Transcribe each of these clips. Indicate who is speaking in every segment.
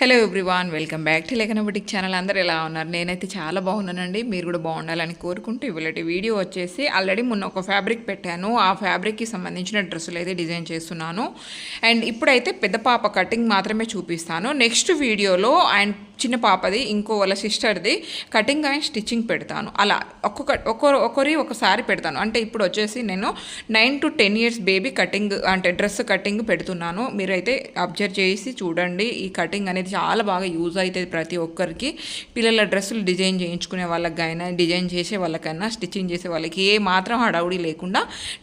Speaker 1: Hello everyone welcome back to Lekhana boutique channel అందరూ ఎలా ఉన్నారు? నేనైతే చాలా బాగున్నానండి. మీరు కూడా బాగుండాలని కోరుకుంటూ ఇవాళ వీడియో వచ్చేసి ఆల్రెడీ మొన్న ఒక ఫ్యాబ్రిక్ పెట్టాను. ఆ ఫ్యాబ్రిక్కి సంబంధించిన డ్రెస్సులు అయితే డిజైన్ చేస్తున్నాను. అండ్ ఇప్పుడైతే పెద్ద పాప కటింగ్ మాత్రమే చూపిస్తాను. నెక్స్ట్ వీడియోలో అండ్ చిన్న పాపది ఇంకో వాళ్ళ సిస్టర్ది కటింగ్ అండ్ స్టిచ్చింగ్ పెడతాను. అలా ఒక్కొక్క ఒక్కొరు ఒకరి ఒకసారి పెడతాను. అంటే ఇప్పుడు వచ్చేసి నేను nine to ten years baby cutting అంటే డ్రెస్ కటింగ్ పెడుతున్నాను. మీరైతే అబ్జర్వ్ చేసి చూడండి ఈ కటింగ్ అనేది చాలా బాగా యూజ్ అవుతుంది ప్రతి ఒక్కరికి. పిల్లల డ్రెస్సులు డిజైన్ చేయించుకునే వాళ్ళకైనా డిజైన్ చేసే వాళ్ళకైనా స్టిచ్చింగ్ చేసే వాళ్ళకి ఏ మాత్రం హడావుడి లేకుండా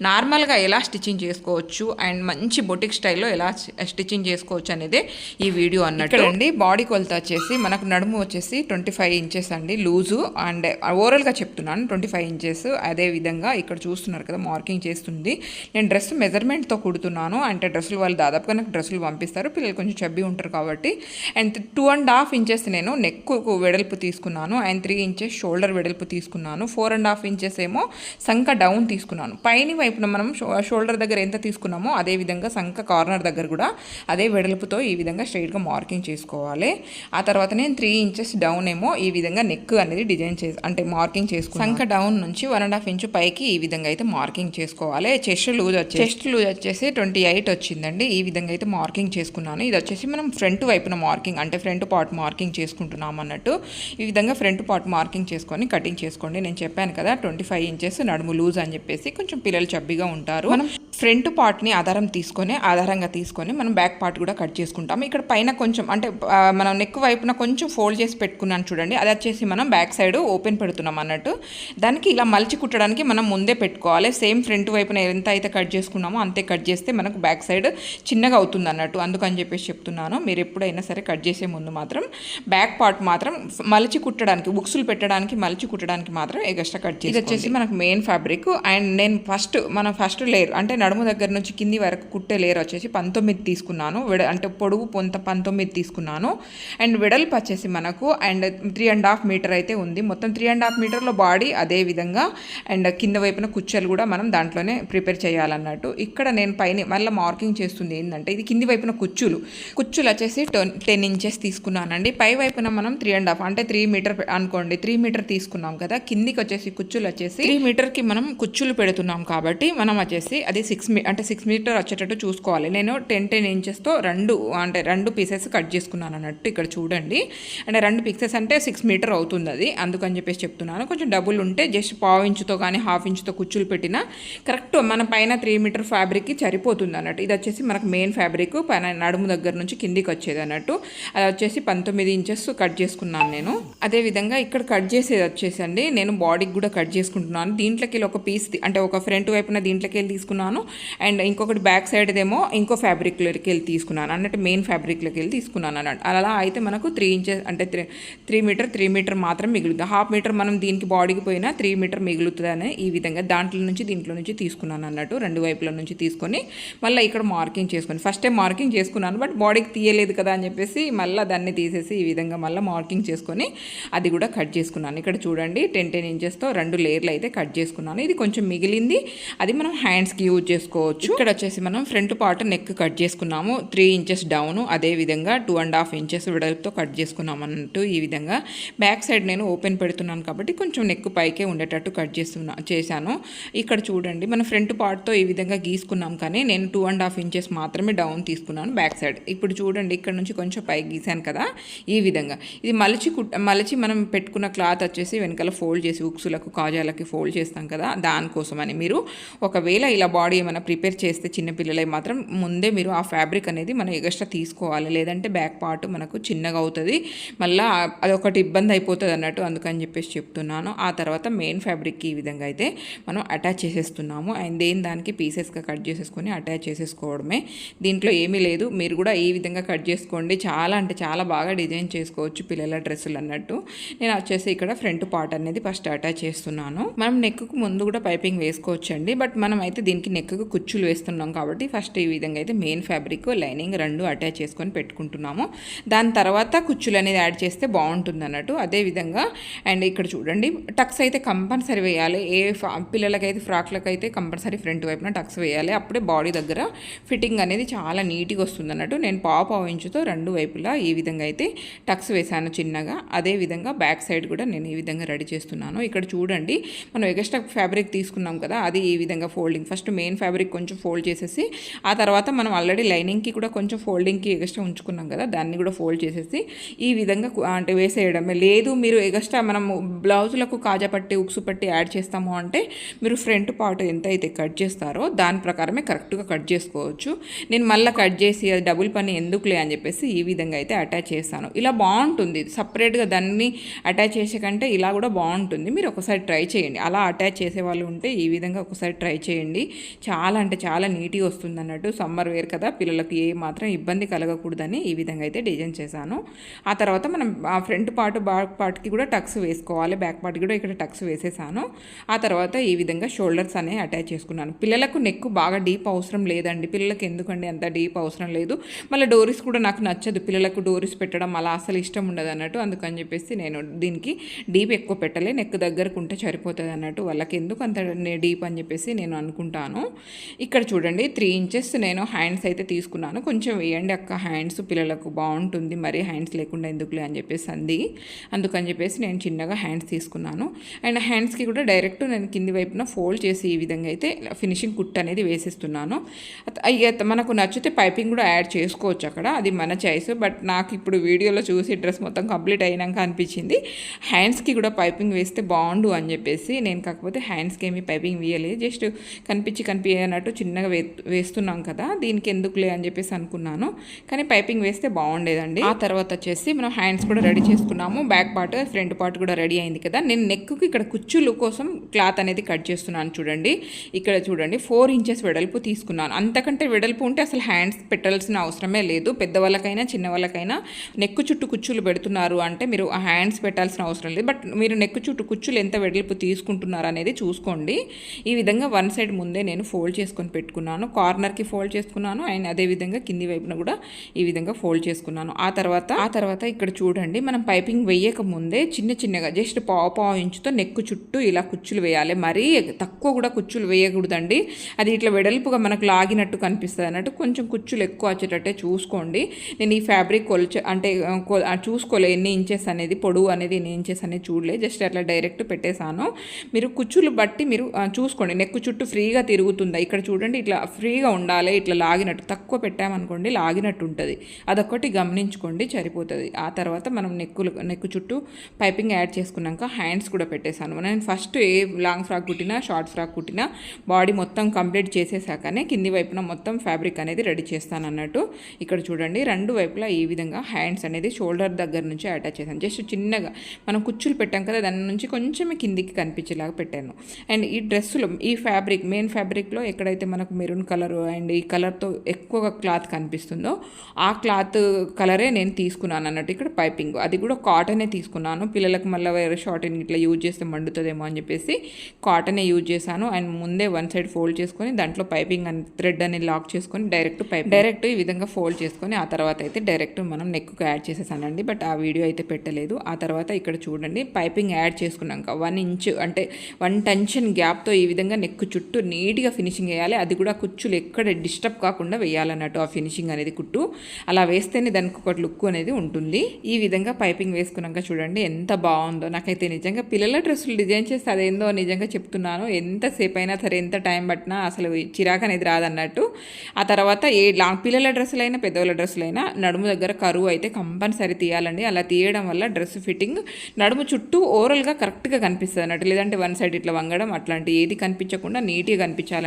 Speaker 1: నార్మల్గా ఎలా స్టిచ్చింగ్ చేసుకోవచ్చు అండ్ మంచి బొటిక్ స్టైల్లో ఎలా స్టిచ్చింగ్ చేసుకోవచ్చు అనేది ఈ వీడియో అన్నట్టు. అండి బాడీ కొలత వచ్చేసి మనకు నడుము వచ్చేసి ట్వంటీ ఫైవ్ ఇంచెస్ అండి లూజు అండ్ ఓవరాల్గా చెప్తున్నాను ట్వంటీ ఫైవ్ ఇంచెస్. అదే విధంగా ఇక్కడ చూస్తున్నారు కదా మార్కింగ్ చేస్తుంది. నేను డ్రెస్ మెజర్మెంట్తో కుడుతున్నాను అంటే డ్రెస్సులు వాళ్ళు దాదాపుగా నాకు డ్రెస్సులు పంపిస్తారు. పిల్లలు కొంచెం చబ్బి ఉంటారు కాబట్టి and two and half inches నేను నెక్ వెడల్పు తీసుకున్నాను అండ్ త్రీ ఇంచెస్ షోల్డర్ వెడల్పు తీసుకున్నాను. ఫోర్ అండ్ హాఫ్ ఇంచెస్ ఏమో సంఖ డౌన్ తీసుకున్నాను. పైన వైపున మనం షోల్డర్ దగ్గర ఎంత తీసుకున్నామో అదే విధంగా సంఖ కార్నర్ దగ్గర కూడా అదే వెడల్పుతో ఈ విధంగా స్ట్రైట్గా మార్కింగ్ చేసుకోవాలి. ఆ తర్వాత నేను త్రీ ఇంచెస్ డౌన్ ఏమో ఈ విధంగా నెక్ అనేది డిజైన్ చేసి అంటే మార్కింగ్ చేసుకున్నాను. సంఖ డౌన్ నుంచి వన్ అండ్ హాఫ్ ఇంచు పైకి ఈ విధంగా అయితే మార్కింగ్ చేసుకోవాలి. చెస్ట్ లూజ్ వచ్చి చెస్ట్ లూజ్ వచ్చేసి ట్వంటీ ఎయిట్ వచ్చిందండి. ఈ విధంగా అయితే మార్కింగ్ చేసుకున్నాను. ఇది వచ్చేసి మనం ఫ్రంట్ వైపున మార్కింగ్ అంటే ఫ్రంట్ పార్ట్ మార్కింగ్ చేసుకుంటున్నాం అన్నట్టు. ఈ విధంగా ఫ్రంట్ పార్ట్ మార్కింగ్ చేసుకొని కటింగ్ చేసుకోండి. నేను చెప్పాను కదా ట్వంటీ ఫైవ్ ఇంచెస్ నడుము లూజ్ అని చెప్పేసి కొంచెం పిల్లలు చబ్బిగా ఉంటారు. మనం ఫ్రంట్ పార్ట్ని ఆధారం తీసుకొని ఆధారంగా తీసుకొని మనం బ్యాక్ పార్ట్ కూడా కట్ చేసుకుంటాం. ఇక్కడ పైన కొంచెం అంటే మనం నెక్ వైపున కొంచెం ఫోల్డ్ చేసి పెట్టుకున్నాను చూడండి. అది వచ్చేసి మనం బ్యాక్ సైడ్ ఓపెన్ పెడుతున్నాం అన్నట్టు. దానికి ఇలా మలిచి కుట్టడానికి మనం ముందే పెట్టుకోవాలి. సేమ్ ఫ్రంట్ వైపున ఎంత అయితే కట్ చేసుకున్నామో అంతే కట్ చేస్తే మనకు బ్యాక్ సైడ్ చిన్నగా అవుతుంది అన్నట్టు. అందుకని చెప్పేసి చెప్తున్నాను. మీరు ఎప్పుడైనా సరే కట్ చేసే ముందు మాత్రం బ్యాక్ పార్ట్ మాత్రం మలిచి కుట్టడానికి బుక్స్లు పెట్టడానికి మలిచి కుట్టడానికి మాత్రం ఎగస్ట్రా కట్ చేసి ఇది వచ్చేసి మనకు మెయిన్ ఫ్యాబ్రిక్ అండ్ నేను ఫస్ట్ మన ఫస్ట్ లేయర్ అంటే నడుము దగ్గర నుంచి కింది వరకు కుట్టే లేయర్ వచ్చేసి పంతొమ్మిది తీసుకున్నాను. విడ అంటే పొడవు పొంత పంతొమ్మిది తీసుకున్నాను. అండ్ వెడల్పు వచ్చేసి మనకు and three and half metre అయితే ఉంది. మొత్తం త్రీ అండ్ హాఫ్ మీటర్లో బాడీ అదే విధంగా అండ్ కింద వైపున కుచ్చలు కూడా మనం దాంట్లోనే ప్రిపేర్ చేయాలన్నట్టు. ఇక్కడ నేను పైన మళ్ళీ మార్కింగ్ చేస్తుంది ఏంటంటే ఇది కింది వైపున కుచ్చులు. కుచ్చులు వచ్చేసి టెన్ ఇంచెస్ తీసుకున్నానండి. పై వైపున మనం త్రీ అండ్ హాఫ్ అంటే త్రీ మీటర్ అనుకోండి త్రీ మీటర్ తీసుకున్నాం కదా కిందికి వచ్చేసి కుచ్చులు వచ్చేసి త్రీ మీటర్కి మనం కుచ్చులు పెడుతున్నాం కాబట్టి మనం వచ్చేసి అది సిక్స్ మీ అంటే సిక్స్ మీటర్ వచ్చేటట్టు చూసుకోవాలి. నేను టెన్ టెన్ ఇంచెస్తో రెండు అంటే రెండు పీసెస్ కట్ చేసుకున్నాను అన్నట్టు ఇక్కడ చూడండి. అంటే రెండు పీసెస్ అంటే సిక్స్ మీటర్ అవుతుంది అది అందుకని చెప్పేసి చెప్తున్నాను. కొంచెం డబుల్ ఉంటే జస్ట్ పావు ఇంచుతో కానీ హాఫ్ ఇంచుతో కుచ్చులు పెట్టినా కరెక్ట్ మన పైన త్రీ మీటర్ ఫ్యాబ్రిక్కి సరిపోతుంది అన్నట్టు. ఇది వచ్చేసి మనకు మెయిన్ ఫ్యాబ్రిక్ పైన నడుము దగ్గర నుంచి కిందికి వచ్చేది అన్నట్టు. అది వచ్చేసి పంతొమ్మిది ఇంచెస్ కట్ చేసుకున్నాను నేను. అదే విధంగా ఇక్కడ కట్ చేసేది వచ్చేసండి నేను బాడీకి కూడా కట్ చేసుకుంటున్నాను. దీంట్లోకి వెళ్ళి ఒక పీస్ అంటే ఒక ఫ్రంట్ వైపున దీంట్లోకి వెళ్ళి తీసుకున్నాను. అండ్ ఇంకొకటి బ్యాక్ సైడ్ ఏమో ఇంకో ఫ్యాబ్రిక్లోకి వెళ్ళి తీసుకున్నాను. అన్నట్టు మెయిన్ ఫ్యాబ్రిక్లోకి వెళ్ళి తీసుకున్నాను అన్నట్టు. అలా అయితే మనకు త్రీ ఇంచెస్ అంటే three three metre three metre మాత్రం మిగులుతుంది. హాఫ్ మీటర్ మనం దీనికి బాడీకి పోయినా త్రీ మీటర్ మిగులుతుందని ఈ విధంగా దాంట్లో నుంచి దీంట్లో నుంచి తీసుకున్నాను అన్నట్టు. రెండు వైపుల నుంచి తీసుకొని మళ్ళీ ఇక్కడ మార్కింగ్ చేసుకొని ఫస్ట్ టైం మార్కింగ్ చేసుకున్నాను బట్ బాడీకి తీయలేదు కదా అని చెప్పేసి మళ్ళీ దాన్ని తీసేసి ఈ విధంగా మళ్ళీ మార్కింగ్ చేసుకొని అది కూడా కట్ చేసుకున్నాను. ఇక్కడ చూడండి టెన్ టెన్ ఇంచెస్తో రెండు లేయర్లు అయితే కట్ చేసుకున్నాను. ఇది కొంచెం మిగిలింది. అది మనం హ్యాండ్స్కి యూజ్ చేసుకోవచ్చు. ఇక్కడ వచ్చేసి మనం ఫ్రంట్ పార్ట్ నెక్ కట్ చేసుకున్నాము. త్రీ ఇంచెస్ డౌన్ అదే విధంగా టూ అండ్ హాఫ్ ఇంచెస్ వెడల్పుతో కట్ చేసుకున్నాం అన్నట్టు ఈ విధంగా. బ్యాక్ సైడ్ నేను ఓపెన్ పెడుతున్నాను కాబట్టి కొంచెం నెక్ పైకే ఉండేటట్టు కట్ చేస్తున్నా చేశాను. ఇక్కడ చూడండి మనం ఫ్రంట్ పార్ట్తో ఈ విధంగా గీసుకున్నాం కానీ నేను టూ అండ్ హాఫ్ ఇంచెస్ మాత్రమే డౌన్ తీసుకున్నాను బ్యాక్ సైడ్ ఇప్పుడు చూడండి ఇక్కడ నుంచి కొంచెం పైకి గీసాను కదా ఈ విధంగా. ఇది మలిచి కుట్ మలిచి మనం పెట్టుకున్న క్లాత్ వచ్చేసి వెనకాల ఫోల్డ్ చేసి ఉక్సులకు కాజాలకి ఫోల్డ్ చేస్తాం కదా దానికోసమని మీరు ఒకవేళ ఇలా బాడీ ఏమైనా ప్రిపేర్ చేస్తే చిన్నపిల్లలై మాత్రం ముందే మీరు ఆ ఫ్యాబ్రిక్ అనేది మనం ఎగస్ట్రా తీసుకోవాలి. లేదంటే బ్యాక్ పార్ట్ మనకు చిన్నగా అవుతుంది. మళ్ళీ అదొకటి ఇబ్బంది అయిపోతుంది అన్నట్టు అందుకని చెప్పేసి చెప్తున్నాను. ఆ తర్వాత మెయిన్ ఫ్యాబ్రిక్కి ఈ విధంగా అయితే మనం అటాచ్ చేసేస్తున్నాము. అండ్ దేని దానికి పీసెస్గా కట్ చేసేసుకొని అటాచ్ చేసేసుకోవడమే. దీంట్లో ఏమీ లేదు. మీరు కూడా ఈ విధంగా కట్ చేసుకోండి. చాలా అంటే చాలా బాగా డిజైన్ చేసుకోవచ్చు పిల్లల డ్రెస్సులు అన్నట్టు. నేను వచ్చేసి ఇక్కడ ఫ్రంట్ పార్ట్ అనేది ఫస్ట్ అటాచ్ చేస్తున్నాను. మనం నెక్కు ముందు కూడా పైపింగ్ వేసుకోవచ్చండి. బట్ మనం అయితే దీనికి నెక్ నెక్కు కుచ్చులు వేస్తున్నాం కాబట్టి ఫస్ట్ ఈ విధంగా అయితే మెయిన్ ఫ్యాబ్రిక్ లైనింగ్ రెండు అటాచ్ చేసుకొని పెట్టుకుంటున్నాము. దాని తర్వాత కుచ్చులు అనేది యాడ్ చేస్తే బాగుంటుంది అన్నట్టు. అదేవిధంగా అండ్ ఇక్కడ చూడండి టక్స్ అయితే కంపల్సరీ వేయాలి. ఏ పిల్లలకైతే ఫ్రాక్లకైతే కంపల్సరీ ఫ్రంట్ వైపున టక్స్ వేయాలి. అప్పుడే బాడీ దగ్గర ఫిట్టింగ్ అనేది చాలా నీట్గా వస్తుంది అన్నట్టు. నేను పావు పావు ఇంచుతో రెండు వైపులా ఈ విధంగా అయితే టక్స్ వేసాను చిన్నగా. అదే విధంగా బ్యాక్ సైడ్ కూడా నేను ఈ విధంగా రెడీ చేస్తున్నాను. ఇక్కడ చూడండి మనం ఎగస్ట్రా ఫ్యాబ్రిక్ తీసుకున్నాం కదా అది ఈ విధంగా ఫోల్డింగ్. ఫస్ట్ మెయిన్ ఫ్యాబ్రిక్ కొంచెం ఫోల్డ్ చేసేసి ఆ తర్వాత మనం ఆల్రెడీ లైనింగ్కి కూడా కొంచెం ఫోల్డింగ్కి ఎగస్ట్రా ఉంచుకున్నాం కదా దాన్ని కూడా ఫోల్డ్ చేసేసి ఈ విధంగా అంటే వేసేయడమే. లేదు మీరు ఎగస్ట్రా మనం బ్లౌజులకు కాజా పట్టి ఉక్సు పట్టి యాడ్ చేస్తాము అంటే మీరు ఫ్రంట్ పార్ట్ ఎంత అయితే కట్ చేస్తారో దాని ప్రకారమే కరెక్ట్గా కట్ చేసుకోవచ్చు. నేను మళ్ళీ కట్ చేసి అది డబుల్ పని ఎందుకులే అని చెప్పేసి ఈ విధంగా అయితే అటాచ్ చేస్తాను. ఇలా బాగుంటుంది. సపరేట్గా దాన్ని అటాచ్ చేసే కంటే ఇలా కూడా బాగుంటుంది. మీరు ఒకసారి ట్రై చేయండి. అలా అటాచ్ చేసే వాళ్ళు ఉంటే ఈ విధంగా ఒకసారి ట్రై చేయండి. చాలా అంటే చాలా నీట్గా వస్తుంది అన్నట్టు సమ్మర్ వేర్ కదా పిల్లలకు ఏ మాత్రం ఇబ్బంది కలగకూడదని ఈ విధంగా అయితే డిజైన్ చేశాను. ఆ తర్వాత మనం ఆ ఫ్రంట్ పార్ట్ బ్యాక్ పార్ట్కి కూడా టక్స్ వేసుకోవాలి. బ్యాక్ పార్ట్ కూడా ఇక్కడ టక్స్ వేసేసాను. ఆ తర్వాత ఈ విధంగా షోల్డర్స్ అనేవి అటాచ్ చేసుకున్నాను. పిల్లలకు నెక్ బాగా డీప్ అవసరం లేదండి. పిల్లలకు ఎందుకండి అంత డీప్ అవసరం లేదు. మళ్ళీ డోరీస్ కూడా నాకు నచ్చదు. పిల్లలకు డోరీస్ పెట్టడం అలా అసలు ఇష్టం ఉండదు అన్నట్టు. అందుకని చెప్పేసి నేను దీనికి డీప్ ఎక్కువ పెట్టలే. నెక్ దగ్గరకు ఉంటే సరిపోతుంది అన్నట్టు వాళ్ళకి ఎందుకు అంత డీప్ అని చెప్పేసి నేను అనుకుంటాను. ఇక్కడ చూడండి త్రీ ఇంచెస్ నేను హ్యాండ్స్ అయితే తీసుకున్నాను. కొంచెం వేయండి అక్క హ్యాండ్స్ పిల్లలకు బాగుంటుంది. మరి హ్యాండ్స్ లేకుండా ఎందుకులే అని చెప్పేసి అంది. అందుకని చెప్పేసి నేను చిన్నగా హ్యాండ్స్ తీసుకున్నాను. అండ్ హ్యాండ్స్కి కూడా డైరెక్ట్ నేను కింది వైపున ఫోల్డ్ చేసి ఈ విధంగా అయితే ఫినిషింగ్ కుట్ అనేది వేసేస్తున్నాను. మనకు నచ్చితే పైపింగ్ కూడా యాడ్ చేసుకోవచ్చు అక్కడ. అది మన చాయిస్ బట్ నాకు ఇప్పుడు వీడియోలో చూసి డ్రెస్ మొత్తం కంప్లీట్ అయినాక అనిపించింది. హ్యాండ్స్కి కూడా పైపింగ్ వేస్తే బాగుండు అని చెప్పేసి నేను కాకపోతే హ్యాండ్స్కి ఏమి పైపింగ్ వేయలేదు. జస్ట్ కనిపించి కనిపించనట్టు చిన్నగా వే వేస్తున్నాం కదా దీనికి ఎందుకులే అని చెప్పేసి అనుకున్నాను. కానీ పైపింగ్ వేస్తే బాగుండేదండి. ఆ తర్వాత వచ్చేసి మనం హ్యాండ్స్ కూడా రెడీ చేసుకున్నాము. బ్యాక్ పార్ట్ ఫ్రంట్ పార్ట్ కూడా రెడీ అయింది కదా. నేను నెక్కి ఇక్కడ కుచ్చులు కోసం క్లాత్ అనేది కట్ చేస్తున్నాను చూడండి. ఇక్కడ చూడండి ఫోర్ ఇంచెస్ వెడల్పు తీసుకున్నాను. అంతకంటే వెడల్పు ఉంటే అసలు హ్యాండ్స్ పెట్టాల్సిన అవసరమే లేదు. పెద్దవాళ్ళకైనా చిన్న వాళ్ళకైనా నెక్కు చుట్టూ కుచ్చులు పెడుతున్నారు అంటే మీరు ఆ హ్యాండ్స్ పెట్టాల్సిన అవసరం లేదు. బట్ మీరు నెక్కు చుట్టూ కుచ్చులు ఎంత వెడల్పు తీసుకుంటున్నారు అనేది చూసుకోండి. ఈ విధంగా వన్ సైడ్ ముందే నేను ఫోల్డ్ చేసుకొని పెట్టుకున్నాను. కార్నర్కి ఫోల్డ్ చేసుకున్నాను. అండ్ అదే విధంగా కింది వైపున కూడా ఈ విధంగా ఫోల్డ్ చేసుకున్నాను. ఆ తర్వాత ఆ తర్వాత ఇక్కడ చూడండి మనం పైపింగ్ వేయక ముందే చిన్న చిన్నగా జస్ట్ పావు పావు ఇంచుతో నెక్కు చుట్టూ ఇలా కుచ్చులు వేయాలి. మరీ తక్కువ కూడా కుచ్చులు వేయకూడదండి. అది ఇట్లా వెడల్పుగా మనకు లాగినట్టు కనిపిస్తుంది అన్నట్టు కొంచెం కుచ్చులు ఎక్కువ వచ్చేటట్టే చూసుకోండి. నేను ఈ ఫ్యాబ్రిక్ కొలిచ అంటే కొ- చూసుకోలే ఎన్ని ఇంచెస్ అనేది పొడవు అనేది ఎన్ని ఇంచెస్ అనేది చూడలే. జస్ట్ అట్లా డైరెక్ట్ పెట్టేశాను. మీరు కుచ్చులు బట్టి మీరు చూసుకోండి. నెక్కు చుట్టూ ఫ్రీగా తిరుగుతూ ఇక్కడ చూడండి ఇట్లా ఫ్రీగా ఉండాలి ఇట్లా లాగినట్టు తక్కువ పెట్టామనుకోండి లాగినట్టు ఉంటుంది. అదొక్కటి గమనించుకోండి సరిపోతుంది. ఆ తర్వాత మనం నెక్కులు నెక్కు చుట్టూ పైపింగ్ యాడ్ చేసుకున్నాక హ్యాండ్స్ కూడా పెట్టేశాను. నేను ఫస్ట్ ఏ లాంగ్ ఫ్రాక్ కుట్టినా షార్ట్ ఫ్రాక్ కుట్టినా బాడీ మొత్తం కంప్లీట్ చేసేసాకనే కింది వైపున మొత్తం ఫ్యాబ్రిక్ అనేది రెడీ చేస్తాను అన్నట్టు. ఇక్కడ చూడండి రెండు వైపులా ఈ విధంగా హ్యాండ్స్ అనేది షోల్డర్ దగ్గర నుంచి అటాచ్ చేశాను. జస్ట్ చిన్నగా మనం కుచ్చులు పెట్టాం కదా దాని నుంచి కొంచెం కిందికి కనిపించేలాగా పెట్టాను. అండ్ ఈ డ్రెస్సులో ఈ ఫ్యాబ్రిక్ మెయిన్ ఫ్యాబ్రిక్ ఫ్యాబ్రిక్లో ఎక్కడైతే మనకు మెరూన్ కలర్ అండ్ ఈ కలర్తో ఎక్కువగా క్లాత్ కనిపిస్తుందో ఆ క్లాత్ కలరే నేను తీసుకున్నాను అన్నట్టు ఇక్కడ పైపింగ్. అది కూడా కాటనే తీసుకున్నాను. పిల్లలకు మళ్ళీ వేరే షార్ట్ ఇట్లా యూజ్ చేస్తే మండుతుందేమో అని చెప్పేసి కాటనే యూజ్ చేశాను. అండ్ ముందే వన్ సైడ్ ఫోల్డ్ చేసుకొని దాంట్లో పైపింగ్ అని థ్రెడ్ అనేది లాక్ చేసుకొని డైరెక్ట్ పైప్ డైరెక్ట్ ఈ విధంగా ఫోల్డ్ చేసుకొని ఆ తర్వాత అయితే డైరెక్ట్ మనం నెక్కు యాడ్ చేసేసానండి. బట్ ఆ వీడియో అయితే పెట్టలేదు. ఆ తర్వాత ఇక్కడ చూడండి పైపింగ్ యాడ్ చేసుకున్నాక వన్ ఇంచ్ అంటే వన్ టెన్షన్ గ్యాప్తో ఈ విధంగా నెక్ చుట్టూ నీట్గా ఫినిషింగ్ వేయాలి. అది కూడా కుచ్చులు ఎక్కడ డిస్టర్బ్ కాకుండా వేయాలన్నట్టు ఆ ఫినిషింగ్ అనేది కుట్టు. అలా వేస్తేనే దానికి ఒక లుక్ అనేది ఉంటుంది. ఈ విధంగా పైపింగ్ వేసుకున్నాక చూడండి ఎంత బాగుందో. నాకైతే నిజంగా పిల్లల డ్రెస్సులు డిజైన్ చేస్తే అదేందో నిజంగా చెప్తున్నాను. ఎంతసేపు అయినా సరే ఎంత టైం పట్టినా అసలు చిరాకు అనేది రాదన్నట్టు. ఆ తర్వాత ఏ లాంగ్ పిల్లల డ్రెస్సులైనా పెద్దవాళ్ళ డ్రెస్సులైనా నడుము దగ్గర కరువు అయితే కంపల్సరీ తీయాలండి. అలా తీయడం వల్ల డ్రెస్ ఫిట్టింగ్ నడుము చుట్టూ ఓవరాల్గా కరెక్ట్గా కనిపిస్తుంది అన్నట్టు లేదంటే వన్ సైడ్ ఇట్లా వంగడం అట్లాంటి ఏది కనిపించకుండా నీట్గా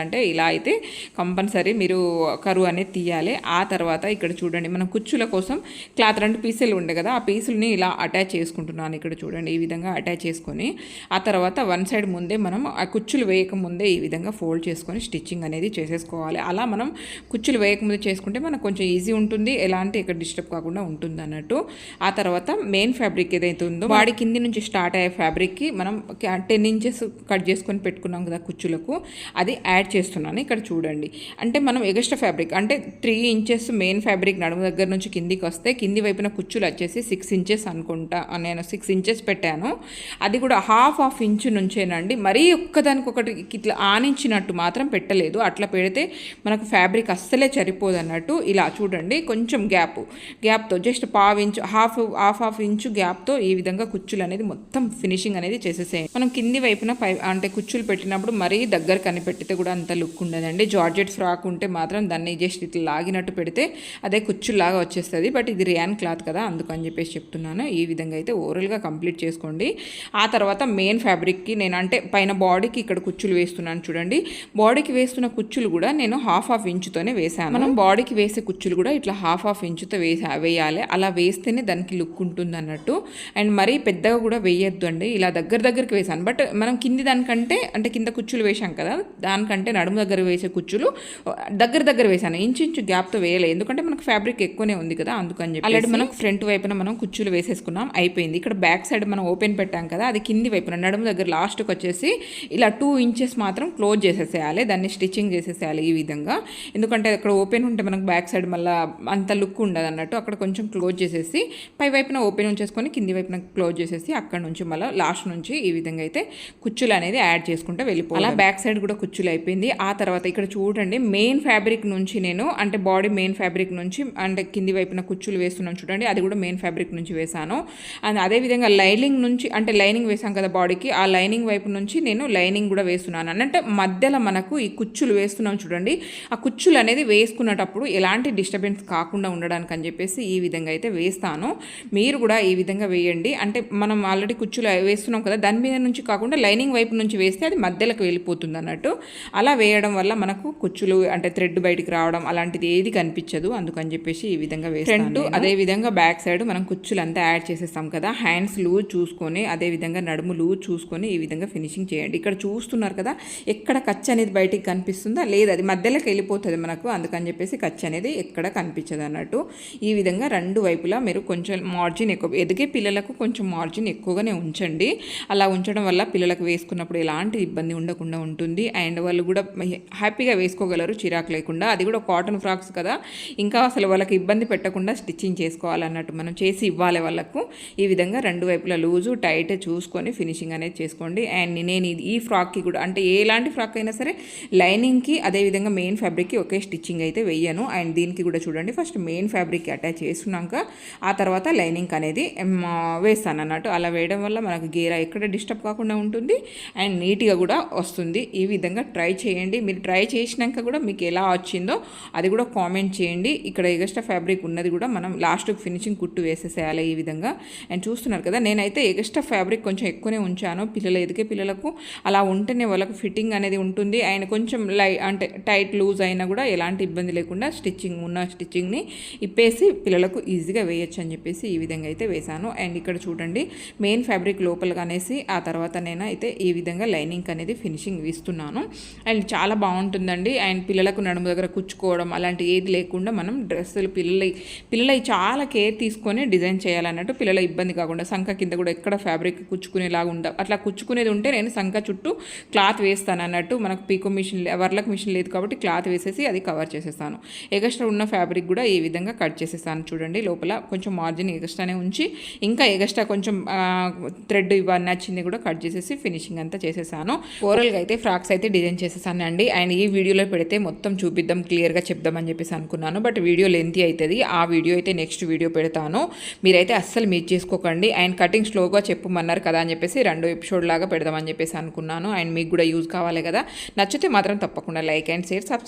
Speaker 1: అంటే ఇలా అయితే కంపల్సరీ మీరు కరువు అనేది తీయాలి. ఆ తర్వాత ఇక్కడ చూడండి మనం కుచ్చుల కోసం క్లాత్ రెండు పీసులు ఉండే కదా ఆ పీసులని ఇలా అటాచ్ చేసుకుంటున్నాను ఇక్కడ చూడండి ఈ విధంగా అటాచ్ చేసుకొని. ఆ తర్వాత వన్ సైడ్ ముందే మనం ఆ కుచ్చులు వేయక ముందే ఈ విధంగా ఫోల్డ్ చేసుకొని స్టిచ్చింగ్ అనేది చేసేసుకోవాలి. అలా మనం కుచ్చులు వేయకముందే చేసుకుంటే మనకు కొంచెం ఈజీ ఉంటుంది ఎలాంటి ఇక్కడ డిస్టర్బ్ కాకుండా ఉంటుంది అన్నట్టు. ఆ తర్వాత మెయిన్ ఫ్యాబ్రిక్ ఏదైతే ఉందో వాడి కింది నుంచి స్టార్ట్ అయ్యే ఫ్యాబ్రిక్కి మనం టెన్ ఇంచెస్ కట్ చేసుకొని పెట్టుకున్నాం కదా కుచ్చులకు అది యాడ్ చేస్తున్నాను. ఇక్కడ చూడండి. అంటే మనం ఎగస్ట్రా ఫ్యాబ్రిక్ అంటే త్రీ ఇంచెస్ మెయిన్ ఫ్యాబ్రిక్ నడుము దగ్గర నుంచి కిందికి వస్తే కింది వైపున కుచ్చులు వచ్చేసి సిక్స్ ఇంచెస్ అనుకుంటా నేను సిక్స్ ఇంచెస్ పెట్టాను. అది కూడా హాఫ్ హాఫ్ ఇంచు నుంచేనండి. మరీ ఒక్కదానికొకటి ఇట్లా ఆనించినట్టు మాత్రం పెట్టలేదు. అట్లా పెడితే మనకు ఫ్యాబ్రిక్ అస్సలే సరిపోదు అన్నట్టు ఇలా చూడండి. కొంచెం గ్యాప్ గ్యాప్తో జస్ట్ పావు inch half half half inch గ్యాప్తో ఈ విధంగా కుచ్చులు అనేది మొత్తం ఫినిషింగ్ అనేది చేసేసేయండి. మనం కింది వైపున పై అంటే కుచ్చులు పెట్టినప్పుడు మరీ దగ్గర కనిపెట్టితే కూడా అంత లుక్ ఉండదండి. జార్జెట్ ఫ్రాక్ ఉంటే మాత్రం దాన్ని జస్ట్ ఇట్లా లాగినట్టు పెడితే అదే కుచ్చులాగా వచ్చేస్తుంది. బట్ ఇది రియాన్ క్లాత్ కదా అందుకని చెప్పేసి చెప్తున్నాను. ఈ విధంగా అయితే ఓవరల్గా కంప్లీట్ చేసుకోండి. ఆ తర్వాత మెయిన్ ఫ్యాబ్రిక్కి నేను అంటే పైన బాడీకి ఇక్కడ కుచ్చులు వేస్తున్నాను చూడండి. బాడీకి వేస్తున్న కుచ్చులు కూడా నేను హాఫ్ హాఫ్ ఇంచుతోనే వేసాను మనం బాడీకి వేసే కుచ్చులు కూడా ఇట్లా హాఫ్ హాఫ్ ఇంచుతో వేసా వేయాలి. అలా వేస్తేనే దానికి లుక్ ఉంటుంది అన్నట్టు అండ్ మరీ పెద్దగా కూడా వేయొద్దు అండి ఇలా దగ్గర దగ్గరికి వేసాను బట్ మనం కింది దానికంటే అంటే కింద కుచ్చులు వేసాం కదా దానికంటే నడుము దగ్గర వేసే కుచ్చులు దగ్గర దగ్గర వేసాను. ఇంచు ఇంచు గ్యాప్తో వేయలేదు ఎందుకంటే మనకు ఫ్యాబ్రిక్ ఎక్కువనే ఉంది కదా అందుకని చెప్పి ఆల్రెడీ మనం ఫ్రంట్ వైపున మనం కుచ్చులు వేసేసుకున్నాం. అయిపోయింది. ఇక్కడ బ్యాక్ సైడ్ మనం ఓపెన్ పెట్టాం కదా అది కింది వైపున నడుము దగ్గర లాస్ట్కి వచ్చేసి ఇలా టూ ఇంచెస్ మాత్రం క్లోజ్ చేసేసేయాలి. దాన్ని స్టిచ్చింగ్ చేసేసేయాలి ఈ విధంగా. ఎందుకంటే అక్కడ ఓపెన్ ఉంటే మనకు బ్యాక్ సైడ్ మళ్ళీ అంత లుక్ ఉండదు అన్నట్టు. అక్కడ కొంచెం క్లోజ్ చేసేసి పై వైపున ఓపెన్ ఉంచేసుకొని కింది వైపున క్లోజ్ చేసేసి అక్కడ నుంచి మళ్ళీ లాస్ట్ నుంచి ఈ విధంగా అయితే కుచ్చులు అనేది యాడ్ చేసుకుంటే వెళ్ళిపోవాలి. అలా బ్యాక్ సైడ్ కూడా కుచ్చులు అయిపోయింది. ఆ తర్వాత ఇక్కడ చూడండి మెయిన్ ఫ్యాబ్రిక్ నుంచి నేను అంటే బాడీ మెయిన్ ఫ్యాబ్రిక్ నుంచి అంటే కింది వైపున కుచ్చులు వేస్తున్నాను చూడండి అది కూడా మెయిన్ ఫ్యాబ్రిక్ నుంచి వేసాను అండ్ అదేవిధంగా లైనింగ్ నుంచి అంటే లైనింగ్ వేసాం కదా బాడీకి ఆ లైనింగ్ వైపు నుంచి నేను లైనింగ్ కూడా వేస్తున్నాను. అంటే మధ్యలో మనకు ఈ కుచ్చులు వేస్తున్నాం చూడండి ఆ కుచ్చులు అనేది వేసుకున్నటప్పుడు ఎలాంటి డిస్టర్బెన్స్ కాకుండా ఉండడానికి అని చెప్పేసి ఈ విధంగా అయితే వేస్తాను. మీరు కూడా ఈ విధంగా వేయండి. అంటే మనం ఆల్రెడీ కుచ్చులు వేస్తున్నాం కదా దాని మీద నుంచి కాకుండా లైనింగ్ వైపు నుంచి వేస్తే అది మధ్యలోకి వెళ్ళిపోతుంది అన్నట్టు. అలా వేయడం వల్ల మనకు కుచ్చులు అంటే థ్రెడ్ బయటికి రావడం అలాంటిది ఏది కనిపించదు. అందుకని చెప్పేసి ఈ విధంగా వేస్తాను అదే విధంగా బ్యాక్ సైడ్ మనం కుచ్చులు అంతా యాడ్ చేసేస్తాం కదా. హ్యాండ్స్ లూజ్ చూసుకొని అదే విధంగా నడుము లూజ్ చూసుకొని ఈ విధంగా ఫినిషింగ్ చేయండి. ఇక్కడ చూస్తున్నారు కదా ఎక్కడ ఖర్చు అనేది బయటికి కనిపిస్తుందా? లేదు అది మధ్యలోకి వెళ్ళిపోతుంది మనకు. అందుకని చెప్పేసి ఖర్చు అనేది ఎక్కడ కనిపించదు అన్నట్టు. ఈ విధంగా రెండు వైపులా మీరు కొంచెం మార్జిన్ ఎక్కువ ఎదిగే పిల్లలకు కొంచెం మార్జిన్ ఎక్కువగానే ఉంచండి. అలా ఉంచడం వల్ల పిల్లలకు వేసుకున్నప్పుడు ఎలాంటి ఇబ్బంది ఉండకుండా ఉంటుంది. అండ్ వాళ్ళు కూడా హ్యాపీగా వేసుకోగలరు చిరాకు లేకుండా. అది కూడా కాటన్ ఫ్రాక్స్ కదా. ఇంకా అసలు వాళ్ళకి ఇబ్బంది పెట్టకుండా స్టిచ్చింగ్ చేసుకోవాలన్నట్టు మనం చేసి ఇవ్వాలి వాళ్ళకు. ఈ విధంగా రెండు వైపులా లూజు టైట్ చూసుకొని ఫినిషింగ్ అనేది చేసుకోండి. అండ్ నేను ఇది- ఈ ఫ్రాక్కి కూడా అంటే ఎలాంటి ఫ్రాక్ అయినా సరే లైనింగ్కి అదేవిధంగా మెయిన్ ఫ్యాబ్రిక్కి ఒకే స్టిచ్చింగ్ అయితే వేయను. అండ్ దీనికి కూడా చూడండి ఫస్ట్ మెయిన్ ఫ్యాబ్రిక్కి అటాచ్ చేసుకున్నాక ఆ తర్వాత లైనింగ్ అనేది వేస్తాను అన్నట్టు అలా వేయడం వల్ల మనకు గేరా ఎక్కడ డిస్టర్బ్ కాకుండా ఉంటుంది. అండ్ నీట్గా కూడా వస్తుంది. ఈ విధంగా ట్రై చేయండి చేయండి. మీరు ట్రై చేసినాక కూడా మీకు ఎలా వచ్చిందో అది కూడా కామెంట్ చేయండి. ఇక్కడ ఎగస్ట్రా ఫ్యాబ్రిక్ ఉన్నది కూడా మనం లాస్ట్ ఫినిషింగ్ కుట్టు వేసేసేయాలి ఈ విధంగా. అండ్ చూస్తున్నారు కదా నేనైతే ఎగస్ట్రా ఫ్యాబ్రిక్ కొంచెం ఎక్కువనే ఉంచాను. పిల్లలు ఎదిగే పిల్లలకు అలా ఉంటేనే వాళ్ళకు ఫిట్టింగ్ అనేది ఉంటుంది. అండ్ కొంచెం లై అంటే టైట్ లూజ్ అయినా కూడా ఎలాంటి ఇబ్బంది లేకుండా స్టిచ్చింగ్ ఉన్న స్టిచ్చింగ్ని ఇప్పేసి పిల్లలకు ఈజీగా వేయొచ్చు అని చెప్పేసి ఈ విధంగా అయితే వేశాను. అండ్ ఇక్కడ చూడండి మెయిన్ ఫ్యాబ్రిక్ లోపలగా అనేసి ఆ తర్వాత నేను అయితే ఈ విధంగా లైనింగ్ అనేది ఫినిషింగ్ ఇస్తున్నాను అండ్ అండ్ చాలా బాగుంటుందండి. అండ్ పిల్లలకు నడుము దగ్గర కుచ్చుకోవడం అలాంటి ఏది లేకుండా మనం డ్రెస్సులు పిల్లల పిల్లలవి చాలా కేర్ తీసుకొని డిజైన్ చేయాలన్నట్టు పిల్లల ఇబ్బంది కాకుండా సంఖ కింద కూడా ఎక్కడ ఫ్యాబ్రిక్ కుచ్చుకునేలాగా ఉండ అట్లా కుచ్చుకునేది ఉంటే నేను సంఖ చుట్టూ క్లాత్ వేస్తాను అన్నట్టు మనకు పీకో మిషన్ వర్లకు మిషన్ లేదు కాబట్టి క్లాత్ వేసేసి అది కవర్ చేసేస్తాను. ఎగస్ట్రా ఉన్న ఫ్యాబ్రిక్ కూడా ఈ విధంగా కట్ చేసేస్తాను చూడండి. లోపల కొంచెం మార్జిన్ ఎగస్ట్రానే ఉంచి ఇంకా ఎగస్ట్రా కొంచెం థ్రెడ్ ఇవన్నీ నచ్చింది కూడా కట్ చేసేసి ఫినిషింగ్ అంతా చేసేసాను. ఓవరాల్గా అయితే ఫ్రాక్స్ అయితే డిజైన్ చేసేసాను. అండి. అండ్ ఈ వీడియోలో పెడితే మొత్తం చూపిద్దాం క్లియర్గా చెప్దామని చెప్పేసి అనుకున్నాను. బట్ వీడియో లెంతీ అవుతుంది ఆ వీడియో అయితే నెక్స్ట్ వీడియో పెడతాను. మీరైతే అస్సలు మీట్ చేసుకోకండి. అండ్ కటింగ్ స్లోగా చెప్పమన్నారు కదా అని చెప్పేసి రెండు ఎపిసోడ్ లాగా పెడదామని చెప్పేసి అనుకున్నాను. అండ్ మీకు కూడా యూజ్ కావాలి కదా. నచ్చితే మాత్రం తప్పకుండా లైక్ అండ్ షేర్ సబ్స్క్రైబ్